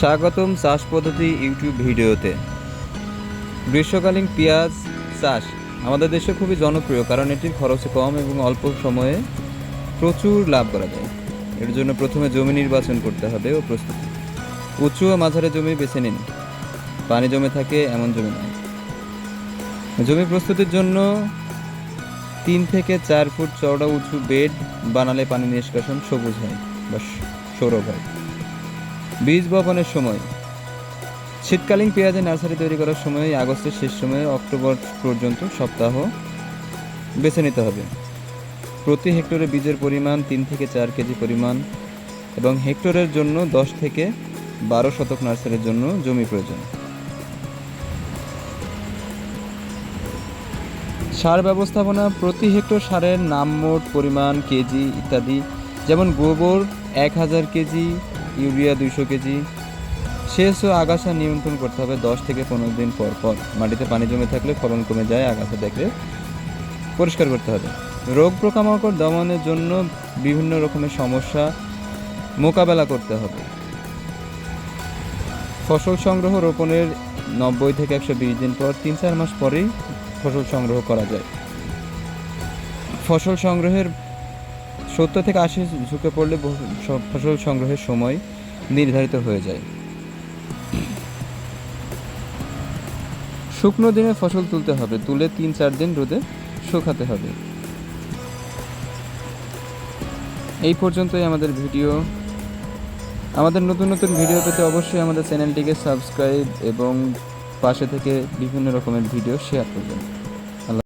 স্বাগতম চাষ পদ্ধতি ইউটিউব ভিডিওতে। গ্রীষ্মকালীন পেঁয়াজ চাষ আমাদের দেশে খুবই জনপ্রিয় কারণ এটির খরচ কম এবং অল্প সময়ে প্রচুর লাভ করা যায়। এর জন্য প্রথমে জমি নির্বাচন করতে হবে ও প্রস্তুতি। উঁচু ও মাঝারি জমি বেছে নিন। পানি জমে থাকে এমন জমি নয়। জমি প্রস্তুতির জন্য তিন থেকে চার ফুট চওড়া উঁচু বেড বানালে পানি নিষ্কাশন সবুজ হয় বা সৌরভ হয়। বীজ বপনের সময়। শীতকালীন পেঁয়াজের নার্সারি তৈরি করার সময় আগস্টের শেষ সময়ে অক্টোবর পর্যন্ত সপ্তাহ বেছে নিতে হবে। প্রতি হেক্টরে বীজের পরিমাণ তিন থেকে চার কেজি পরিমাণ এবং হেক্টরের জন্য দশ থেকে বারো শতক নার্সারির জন্য জমি প্রয়োজন। সার ব্যবস্থাপনা প্রতি হেক্টর সারের নাম মোট পরিমাণ কেজি ইত্যাদি, যেমন গোবর এক হাজার কেজি ইউরিয়া দুইশো কেজি। শেষ ও আগাছা নিয়ন্ত্রণ করতে হবে দশ থেকে পনেরো দিন পর পর। মাটিতে পানি জমে থাকলে ফলন কমে যায়, আগাছা দেখলে পরিষ্কার করতে হবে। রোগ পোকামাকড় দমনের জন্য বিভিন্ন রকমের সমস্যা মোকাবেলা করতে হবে। ফসল সংগ্রহ রোপণের নব্বই থেকে একশো বিশ দিন পর তিন চার মাস পরেই ফসল সংগ্রহ করা যায়। ফসল সংগ্রহের সত্তর থেকে আশি ঝুঁকে পড়লে ফসল সংগ্রহের সময় নির্ধারিত হয়ে যায়। শুকনো দিনে ফসল তুলতে হবে, তুলে তিন চার দিন রোদে শুকাতে হবে। এই পর্যন্তই আমাদের ভিডিও। আমাদের নতুন নতুন ভিডিও পেতে অবশ্যই আমাদের চ্যানেলটিকে সাবস্ক্রাইব এবং পাশে থেকে বিভিন্ন রকমের ভিডিও শেয়ার করবেন।